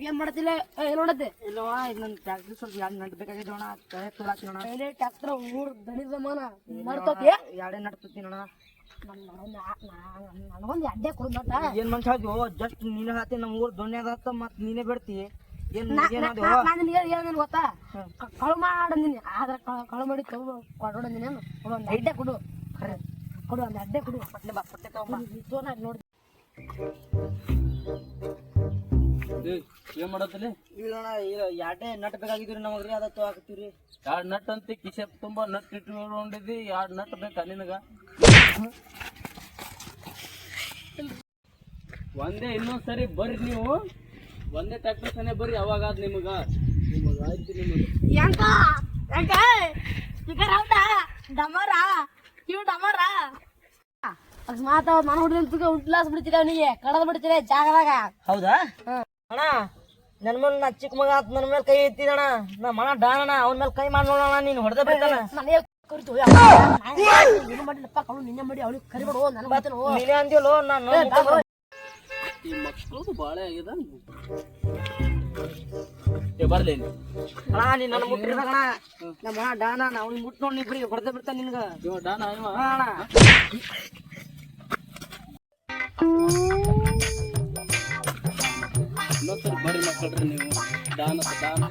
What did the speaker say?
ಏನ್ ಮಾಡತ್ತಿಲ್ಲ ಏನ್ ಮಾಡತ್ತೆ? ಇಲ್ಲವ ಇನ್ನೊಂದು ಟ್ಯಾಕ್ಟ್ರಿ ಸ್ವಲ್ಪ ಎರಡು ನಟ್ ಬೇಕಾಗಿದ್ದು ಅಣ್ಣ ಕೈ ತುಳಾತಿ ಅಣ್ಣ ಕೈಲೇ ಟ್ಯಾಕ್ಟ್ರ ಊರ್ ದಣಿದ ಮನ ಮಾಡ್ತತಿ ಎರಡೇ ನಡ್ತತಿ ಅಣ್ಣ ನನಗೊಂದು ಅಡ್ಡೆ ಕೊಡು ಮತ್ತ. ಏನ್ ಮನ್ಸ ಜಸ್ಟ್ ನೀನೇ ಹಾತಿ ನಮ್ಮ ಊರ್ ದೊಣ್ಣೆ ಅದ ಮತ್ ನೀನೇ ಬಿಡ್ತಿ. ಏನ್ ಏನೇನು ಗೊತ್ತಾ? ಕಳು ಮಾಡಂದಿನಿ ಆದ್ರೆ ಕಳು ಮಾಡಿ ಕೊಡೋಣ ಕೊಡೋದಿನೇನು ಕೊಡು ಒಂದು ಅಡ್ಡೆ ಕೊಡು. ಕೊಡು ಒಂದು ಅಡ್ಡೆ ಕೊಡು. ಪಟ್ಲೆ ಬಾ ಪಟ್ಲೆ ತಗೊಂಬ ತೋನ ನೋಡಿ. ಏನ್ ಮಾಡತ್ತಲಿ ಇಲ್ಲ ಅಣ್ಣ ಈಗ ಎರಡೇ ನಟ್ ಬೇಕಾಗಿದ್ರಿ ನಮಗ್ರಿ ಅದ ಹಾಕ್ತಿವ್ರಿ ಎರಡ್ ನಟ್ ಅಂತ ಕಿಸೆ ತುಂಬಾ ನಟ್ ಇಟ್ಕೊಂಡಿದ್ದಿ ಎರಡ್ ನಟ್ ಬೇಕಾ ನಿನಗ? ಒಂದೇ ಇನ್ನೊಂದ್ ಸರಿ ಬರ್ರಿ ನೀವು. ಒಂದೇ ಟ್ಯಾಕ್ಟರ್ ಸನೆ ಬರ್ರಿ ಅವಾಗ ಆದ್ ನಿಮಗ? ನಿಮಗ ಆಯ್ತು ನಿಮಗ. ಡಮರ ಅಕಸ್ಮಾತ್ ಅವ್ರು ಮನ ಹುಡುಗ ಉಂಟ್ಲಾಸ್ ಬಿಡ್ತೀರ ಅವನಿಗೆ ಕಡದ ಬಿಡ್ತೀರ ಜಾಗದಾಗ. ಹೌದಾ? ಅಣ್ಣ ನನ್ ಮೇಲೆ ನಾ ಚಿಕ್ಕ ಮಗ ಆತ್ ನನ್ನ ಮೇಲೆ ಕೈ ಎತ್ತಿದಣ ನಾ ಮನ ಡಾಣ ಅವನ ಮೇಲೆ ಕೈ ಮಾಡಿ ನೋಡೋಣ ನೀನು ಹೊಡೆದ ಬಿಡ್ತಾನ ನಿನ್ನೆ ಮಾಡಿ ಅವನಿಗೆ ಕರಿಬೇಡು ನೀನೇ ಅಂದಿಯಲ್ಲೋ ನಾನು ಈ ಮಕ್ಕಳದು ಬಾಳೆ ಆಗಿದೆ ಅಣ್ಣ ನೀನ್ ನನ್ನ ಮುಟ್ಟಿರ್ಬೇಕಣ ನಮ್ಮ ಮನ ಡಾಣ ನಾ ಅವ್ನಿಗೆ ಮುಟ್ ನೋಡಿ ಇಬ್ರಿ ಹೊಡೆದ ಬಿಡ್ತಾನ ನಿನ್ಗ. ಡಾನ ಅಣ್ಣ. ಇನ್ನೊಂದ್ಸರಿ ಬರ್ರಿ ಮಕ್ಕಳ್ರಿ ನೀವು ಡಾನ ಡಾನ